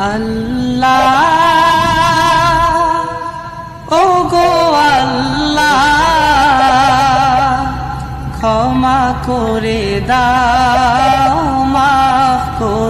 আল্লাহ। ও গো আল্লাহ ক্ষমা করে দাও মাফ করে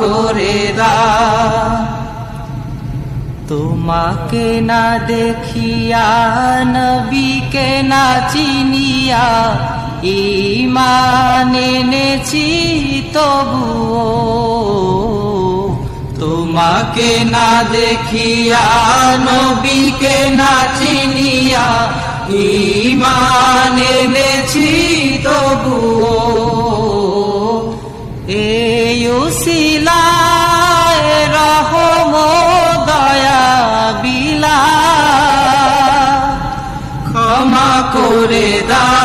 করে তোমাকে না দেখিয়া, নবীকে না চিনিয়া ইমান এনেছি তবুও। তোমাকে না দেখিয়া, নবীকে না চিনিয়া ইমান এনেছি করে দা